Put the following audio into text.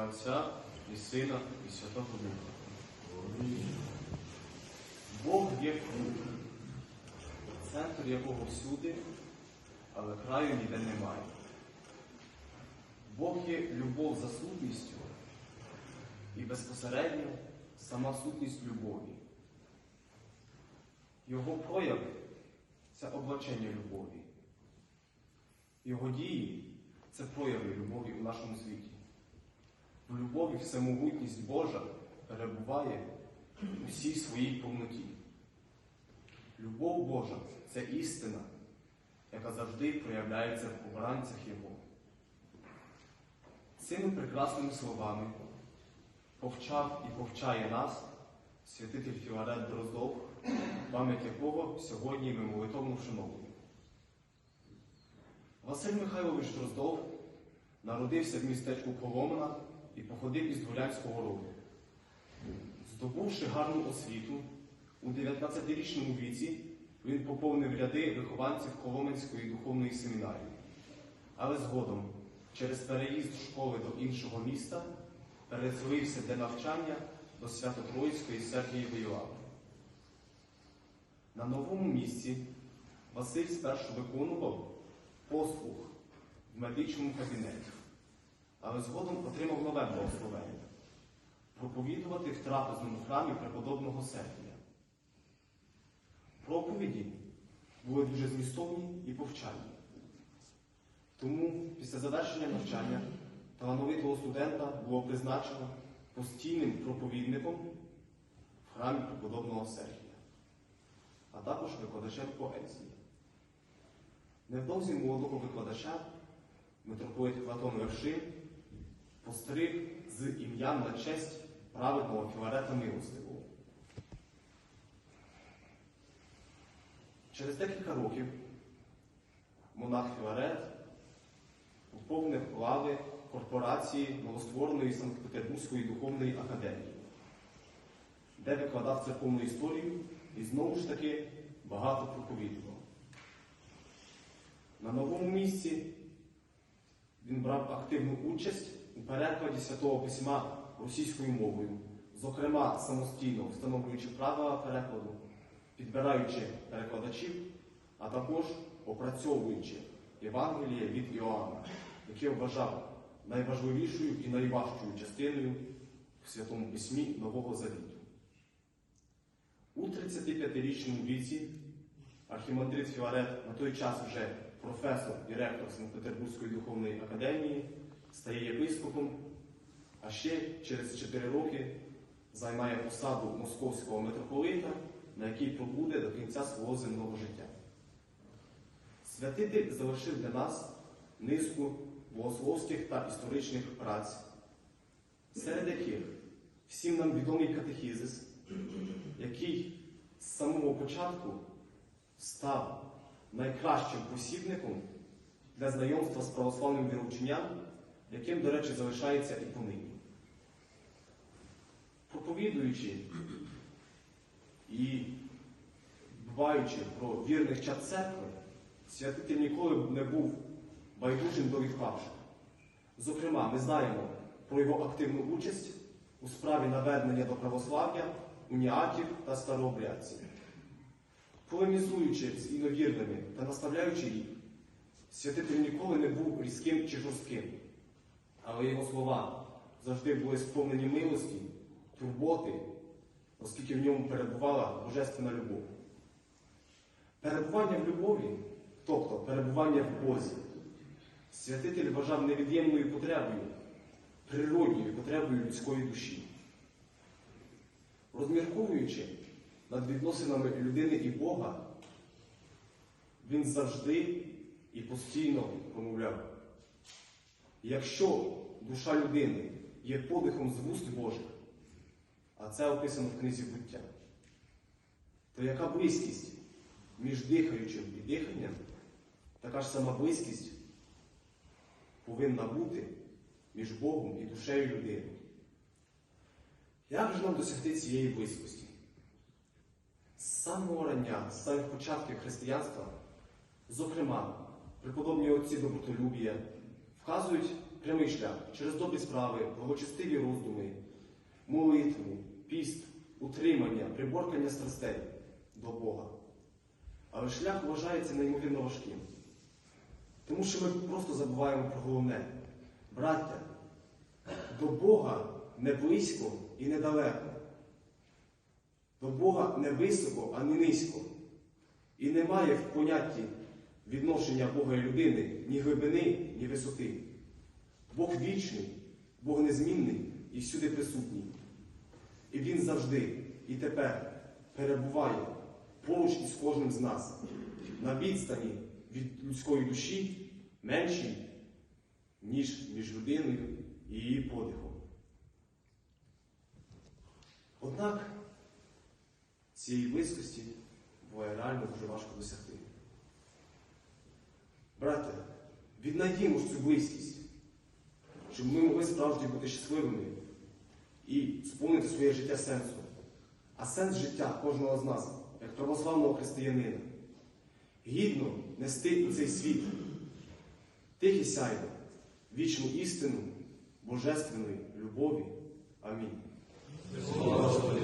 ім'я Отця і Сина, і Святого Духа. Бог є круг, центр якого всюди, але краю ніде немає. Бог є любов за сутністю і безпосередньо сама сутність любові. Його прояви це облачення любові. Його дії це прояви любові у нашому світі. В любові всемогутність Божа перебуває у всій своїй повноті. Любов Божа це істина, яка завжди проявляється в обранцях Його. Цими прекрасними словами повчав і повчає нас святитель Філарет Дроздов, пам'ять якого сьогодні ми молитовно вшановуємо. Василь Михайлович Дроздов народився в містечку Коломна і походив із дворянського роду. Здобувши гарну освіту, у 19-річному віці він поповнив ряди вихованців Коломенської духовної семінарії. Але згодом, через переїзд школи до іншого міста, переселився для навчання до Свято-Троїцької Сергієвої лави. На новому місці Василь спершу виконував послуг в медичному кабінеті, але згодом отримав нове благословення проповідувати в трапезному храмі преподобного Сергія. Проповіді були дуже змістовні і повчальні. Тому після завершення навчання талановитого студента було призначено постійним проповідником в храмі преподобного Сергія, а також викладачем поезії. Невдовзі молодого викладача митрополит Платон Вершин постриг з ім'ям на честь праведного Філарета Милостивого. Через декілька років монах Філарет поповнив лави корпорації новоствореної Санкт-Петербурзької духовної академії, де викладав церковну історію і знову ж таки багато проповідував. На новому місці він брав активну участь у перекладі Святого Письма російською мовою, зокрема самостійно встановлюючи правила перекладу, підбираючи перекладачів, а також опрацьовуючи Євангеліє від Іоанна, яке вважав найважливішою і найважчою частиною в Святому Письмі Нового Завіту. У 35-річному віці архімандрит Філарет, на той час вже професор і ректор Санкт-Петербурзької духовної академії, стає єпископом, а ще через 4 роки займає посаду московського митрополита, на якій пробуде до кінця свого земного життя. Святитель залишив для нас низку богословських та історичних праць, серед яких всім нам відомий катехізис, який з самого початку став найкращим посібником для знайомства з православним вірученням, яким, до речі, залишається і понині. Проповідуючи і дбаючи про вірних чад церкви, святитель ніколи не був байдужим до відпавших. Зокрема, ми знаємо про його активну участь у справі навернення до православ'я уніатів та старообрядців. Полемізуючи з іновірними та наставляючи їх, святитель ніколи не був різким чи жорстким, але його слова завжди були сповнені милості, турботи, оскільки в ньому перебувала божественна любов. Перебування в любові, тобто перебування в Бозі, святитель вважав невід'ємною потребою, природньою потребою людської душі. Розмірковуючи над відносинами людини і Бога, він завжди і постійно промовляв. Якщо душа людини є подихом з вуст Божих, а це описано в книзі буття, то яка близькість між дихаючим і диханням, така ж сама близькість повинна бути між Богом і душею людини. Як же нам досягти цієї близькості? З самого рання, з самих початків християнства, зокрема, преподобні отці добротолюбія, вказують прямий шлях через добрі справи, благочестиві роздуми, молитву, піст, утримання, приборкання страстей до Бога. Але шлях вважається неймовірно важким. Тому що ми просто забуваємо про головне. Браття, до Бога не близько і недалеко. До Бога не високо, а не низько. І немає в понятті відношення Бога і людини ні глибини, ні висоти. Бог вічний, Бог незмінний і всюди присутній. І Він завжди і тепер перебуває поруч із кожним з нас, на відстані від людської душі меншій, ніж між людиною і її подихом. Однак цієї близькості буває реально дуже важко досягти. Брате, віднайдімо ж цю близькість, щоб ми могли справді бути щасливими і сповнити своє життя сенсом. А сенс життя кожного з нас, як православного християнина, гідно нести у цей світ тихе сяйво, вічну істину, божественної любові. Амінь. Господи.